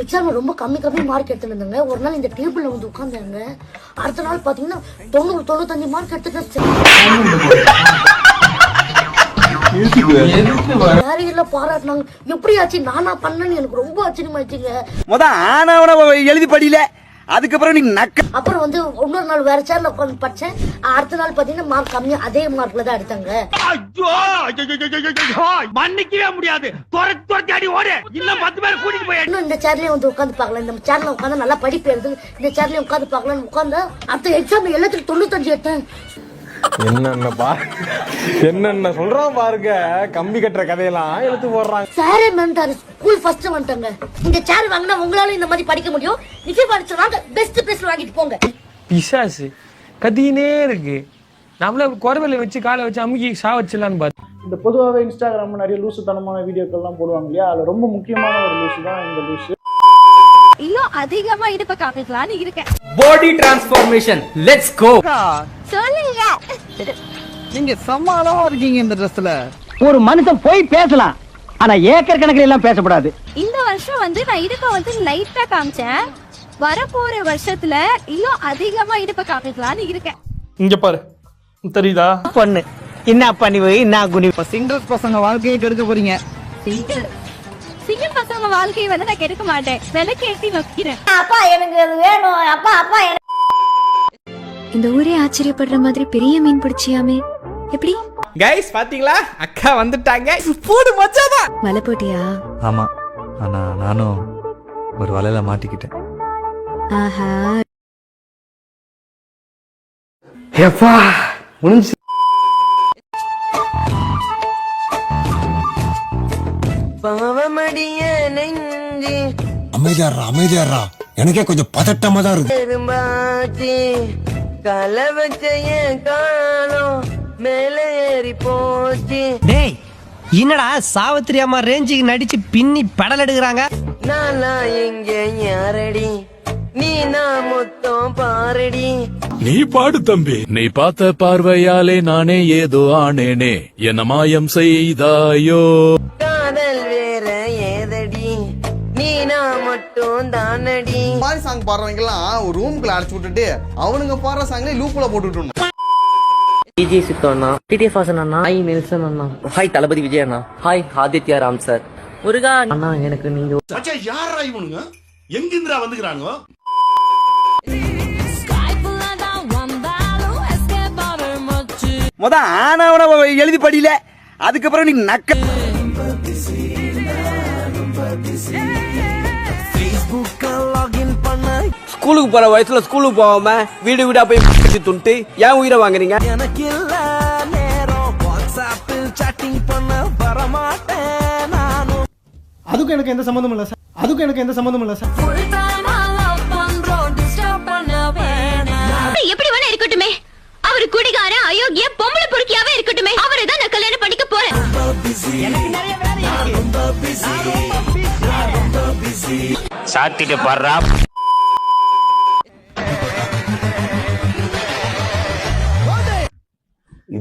எக்ஸாம்ல ரொம்ப கம்மி கம்மி மார்க் எடுத்துட்டு இருந்தாங்க. ஒரு நாள் இந்த டேபிள்ல வந்து உட்காந்தாங்க அடுத்த நாள் பாத்தீங்கன்னா தொண்ணூறு தொண்ணூத்தஞ்சு மார்க் எடுத்துட்டு நிறைய பாராட்டினாங்க. எப்படி ஆச்சு நானா பண்ணேன்னு எனக்கு ரொம்ப ஆச்சரியமாச்சுங்க முத ஆனவன எழுதி படியில. அதுக்கப்புறம் நீ நக்க அப்புறம் வந்து இன்னொரு நாள் வேற சேர்ல உட்காந்து படிச்சேன். அடுத்த நாள் பாத்தீங்கன்னா மார்க் கம்மியா அதே மார்க்ல தான் எடுத்தாங்க. ஐயோ மன்னிக்கவே முடியாது. துரத்தி துரத்தி அடி ஓடு. இன்னும் பத்து பேர் கூட்டிட்டு போய் இன்னும் இந்த சேர்லயே வந்து உட்காந்து பார்க்கலாம் இந்த சேர்ல உட்காந்து நல்லா படிப்பு எழுது இந்த சேர்லயே உட்காந்து பார்க்கலாம்னு உட்காந்தா அடுத்த எக்ஸாம் எல்லாத்துக்கும் தொண்ணூத்தஞ்சு எடுத்தேன். என்னென்ன பா என்னென்ன சொல்றான் பாருங்க. கம்பி கட்டுற கதையெல்லாம் எடுத்து போடுறாங்க. சாரே மேம்டாரு ஸ்கூல் ஃபர்ஸ்ட் வந்துட்டாங்க. இந்த சேர் வாங்கினா உங்களால இந்த மாதிரி படிக்க முடியும். நிச்சயம் படிச்சு வாங்க பெஸ்ட் பிளேஸ்ல வாங்கிட்டு போங்க. பிசாசு. கத்தினே இருக்கு. நம்மள குறவலை வச்சு காலை வச்சு அமுக்கி சா வச்சிடலான்னு பார்த்து இந்த பொதுவாகவே இன்ஸ்டாகிராம் நிறைய லூசுத்தனமான வீடியோக்கள்லாம் போடுவாங்க இல்லையா? அதில் ரொம்ப முக்கியமான ஒரு லூசு தான் இந்த லூசு. இன்னும் அதிகமா இடுப்ப காமிக்கலாம்னு இருக்கேன். பாடி டிரான்ஸ்ஃபார்மேஷன் லெட்ஸ் கோ சொல்லுங்க. நீங்க சமாளமா இருக்கீங்க இந்த ட்ரெஸ்ல ஒரு மனுஷன் போய் பேசலாம். ஆனா ஏக்கர் கணக்கில் எல்லாம் பேசக்கூடாது இந்த வருஷம் வந்து நான் இடுப்ப வந்து லைட்டா காமிச்சேன். வரப்போற வருஷத்துல இன்னும் அதிகமா இடுப்ப காமிக்கலாம்னு இருக்கேன். இங்க பாரு. தெரியுதா? பொண்ணு. என்ன பண்ணிவு என்ன குனி சிங்கிள்ஸ் பசங்க வாழ்க்கையை கெடுக்க போறீங்க. சிங்கிள் சிங்கிள் பசங்க வாழ்க்கையை வந்து நான் கெடுக்க மாட்டேன். விலைக்கு ஏற்றி வைக்கிறேன். அப்பா எனக்கு அது வேணும். அப்பா அப்பா இந்த ஊரே ஆச்சரியப்படுற மாதிரி பெரிய மீன் பிடிச்சியாமே. எப்படி? கைஸ் பாத்தீங்களா? அக்கா வந்துட்டாங்க. போடு மச்சாதான். வலை போட்டியா? ஆமா. ஆனா நானும் ஒரு வலையில மாட்டிக்கிட்டேன். ஆஹா. எப்பா முடிஞ்சு. பாவமடிய நெஞ்சு. அமைதியாடுறா அமைதியாடுறா எனக்கே கொஞ்சம் பதட்டமா தான் இருக்கு. பெரும்பாச்சி கல வச்சைய காணோம். மேல ஏறி போச்சு டேய் என்னடா சாவித்திரி அம்மா ரேஞ்சுக்கு நடிச்சு பின்னி படல் எடுக்கிறாங்க? நானா எங்க யாரடி? நீ நான் மொத்தம் பாரடி. நீ பாடு தம்பி. நீ பார்த்த பார்வையாலே நானே ஏதோ ஆனேனே. என்ன மாயம் செய்தாயோ? காதல் வேற ஏதடி? நீ நான் மட்டும் தானடி. மாதிரி சாங் பாடுறவங்க எல்லாம் ஒரு ரூம்குள்ள அடைச்சு விட்டுட்டு அவனுங்க பாடுற சாங்ல லூப்ல போட்டுட்டு விஜய் சித்து அண்ணா டிடிஎஃப் அண்ணா ஹாய் நெல்சன் அண்ணா. ஹாய் தளபதி விஜய் அண்ணா. ஹாய் ஆதித்யா ராம் சார் முருகா அண்ணா எனக்கு நீங்க யாரா இவனுங்க? எங்கிந்திரா வந்துக்கிறாங்க முத ஆனவன எழுதி படியில அதுக்கப்புறம் நீ நக்க ஸ்கூலுக்கு போற வயசுல ஸ்கூலுக்கு போகாம வீடு வீடா போய் பிடிச்சு துண்டு ஏன் உயிரை வாங்குறீங்க? எனக்கு இல்ல நேரம் வாட்ஸ்அப்பில் சாட்டிங் பண்ண வரமாட்டேன் நானும். அதுக்கும் எனக்கு எந்த சம்மந்தமும் இல்லை சார். அதுக்கும் எனக்கு எந்த சம்மந்தமும் இல்லை சார். எப்படி வேணா இருக்கட்டுமே. அவர் குடிகார அயோக்கிய பொம்பளை பொறுக்கியாவே இருக்கட்டுமே. அவரை தான் நான் கல்யாணம் பண்ணிக்க போறேன். சாத்திட்டு பாடுறா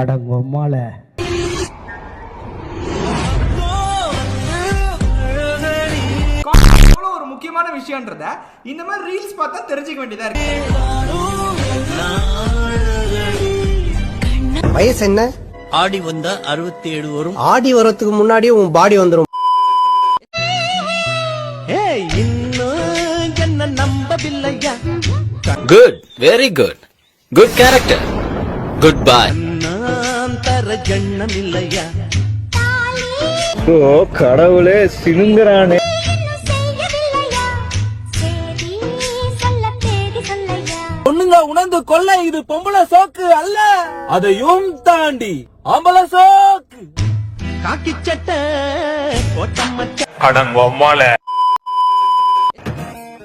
அடங்கொம்மால ஒரு முக்கியமான விஷயம்ன்றத இந்த மாதிரி ரீல்ஸ் பார்த்தா தெரிஞ்சுக்க வேண்டியதா இருக்கு. வயசு என்ன? ஆடி வந்தா அறுபத்தி ஏழு வரும். ஆடி வரதுக்கு முன்னாடியே உன் பாடி வந்துரும். ஏய் இன்னும் என்ன நம்பவில்லையா? Good very good good character good boy ஜன்னம் இல்லையா ஓ கடவுளே சினுங்குறானே. சொல்ல தேடி சொல்ல மனசுல உணர்ந்து கொள்ள இது பொம்பளை சோக்கு அல்ல. அதையும் தாண்டி ஆம்பளை சோக்கு. காக்கி சட்டை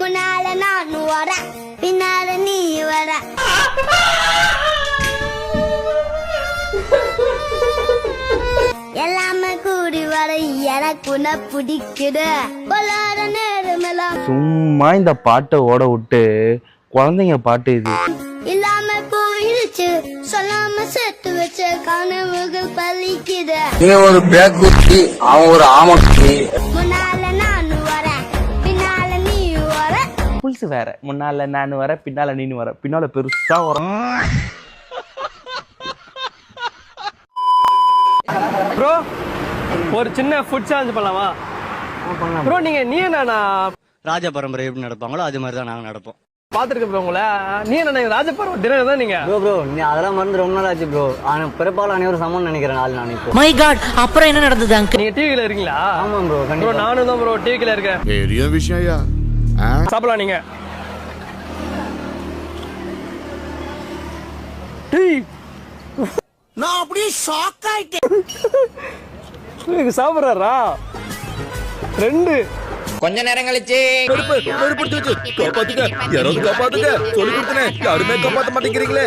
முன்னால நான் வர பின்னால நீ வர. கூடி வர எனக்கு உன்னை பிடிக்குது. நேரமெல்லாம் சும்மா இந்த பாட்டை ஓட விட்டு குழந்தைங்க பாட்டு இது. இல்லாம போயிடுச்சு சொல்லாம சேர்த்து வச்ச கனவுகள் பலிக்குது. ஒரு பேக் அவன் ஒரு ஆமக்குட்டி. முன்னால நான் வரேன் பின்னால நீ வர புல்ஸ் வேற. முன்னால நான் வர பின்னால நீனு வர பின்னால பெருசா வரும். ப்ரோ ஒரு சின்ன ஃபுட் சேலஞ்ச் பண்ணலாமா? ப்ரோ நீங்க நீ நானா ராஜ பரம்பரை எப்படி நடப்பாங்களோ அது மாதிரி தான் நாங்க நடப்போம். பாத்துருக்க ப்ரோ உங்களை. நீ என்ன ராஜபர்வ தினம் தான் நீங்க? ப்ரோ ப்ரோ நீ அதெல்லாம் மறந்து ரொம்ப நாள் ஆச்சு ப்ரோ ஆனா பிறப்பால் அனைவரும் சமம் நினைக்கிறேன் நாள் நான் இப்போ. மை காட் அப்புறம் என்ன நடந்தது அங்க? நீங்க டிவில இருக்கீங்களா? ஆமா ப்ரோ ப்ரோ நானும் தான் ப்ரோ டிவில இருக்கேன். பெரிய விஷயம் சாப்பிடலாம் நீங்க. டேய். நான் அப்படியே ஷாக் ஆயிட்டேன். சாப்பிடுறாரா? ரெண்டு. கொஞ்ச நேரம் கழிச்சு. காப்பாத்துக்க யாராவது காப்பாத்துக்க சொல்லி கொடுத்தனே. யாருமே காப்பாத்த மாட்டேங்கிறீங்களே.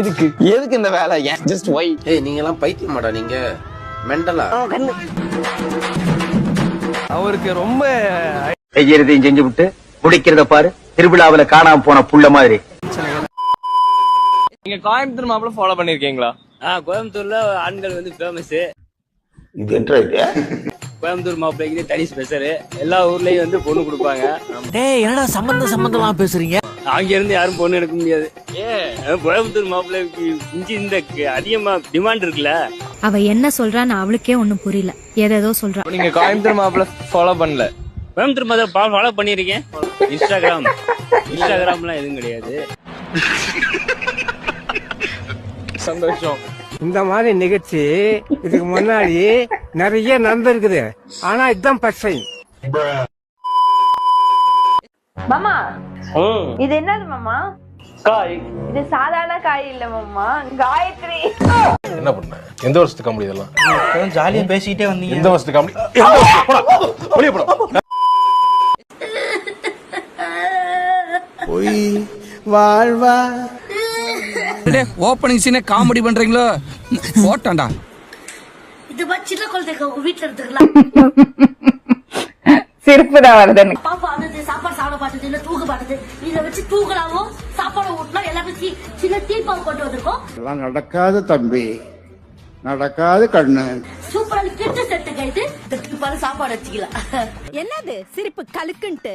எதுக்கு? எதுக்கு இந்த வேலை? ஏன்? ஜஸ்ட் ஒய் ஏய் நீங்க எல்லாம் பைத்தியம் மாடா நீங்க மெண்டலா அவருக்கு ரொம்ப செய்யறதையும் செஞ்சு விட்டு முடிக்கிறத பாரு. திருவிழாவுல காணாம போன புள்ள மாதிரி. நீங்க கோயம்புத்தூர் மாப்பிள்ள ஃபாலோ பண்ணிருக்கீங்களா? ஆ கோயம்புத்தூர்ல ஆண்கள் வந்து ஃபேமஸ் இது என்ன கோயம்புத்தூர் மாப்பிள்ளைக்கு தனி ஸ்பெஷல் எல்லா ஊர்லயும் வந்து பொண்ணு கொடுப்பாங்க. டேய் என்னடா சம்பந்த சம்பந்தமா பேசுறீங்க? அங்க இருந்து யாரும் பொண்ணு எடுக்க முடியாது. ஏன் கோயம்புத்தூர் மாப்பிள்ளைக்கு இஞ்சி இந்த அதிகமா டிமாண்ட் இருக்குல்ல? அவ என்ன சொல்றான்னு அவளுக்கே ஒண்ணும் புரியல. ஏதேதோ சொல்றா. நீங்க கோயம்புத்தூர் மாப்பிள்ள ஃபாலோ பண்ணல. கோயம்புத்தூர் மாத ஃபாலோ பண்ணிருக்கேன் இன்ஸ்டாகிராம் இன்ஸ்டாகிராம்லாம் எதுவும் கிடையாது. சந்தோஷம். இந்த மாதிரி நிகழ்ச்சி இதுக்கு முன்னாடி நிறைய நடந்திருக்குது. ஆனா இதுதான் டைம் மாமா இது என்னது மாமா? காய். இது சாதாரண காய் இல்ல மாமா காயத்ரி. என்ன பண்ண? எந்த வருஷத்துக்கு காமெடி இதெல்லாம்? ஜாலியா பேசிக்கிட்டே வந்தீங்க. எந்த வருஷத்துக்கு காமெடி வெளியே போடா. போய் வாழ்வா. ஓப்பனிங் சீனே காமெடி பண்றீங்களோ? போட்டான்டா. இது மாதிரி சின்ன குழந்தைங்க உங்க வீட்டுல எடுத்துக்கலாம் சிரிப்பு தான் பாப்பா வந்து சாப்பாடு சாப்பிட மாட்டேது இல்ல தூக்க மாட்டேது இத வச்சு தூக்கலாமோ சாப்பாடு ஊட்டினா எல்லாமே சின்ன தீர்ப்பாக கொண்டு வந்திருக்கோம். எல்லாம் நடக்காது தம்பி. நடக்காது கண்ணு. சூப்பரான கிட்டு செட்டு கைது சாப்பாடு வச்சுக்கலாம் என்னது? சிரிப்பு கலுக்குன்ட்டு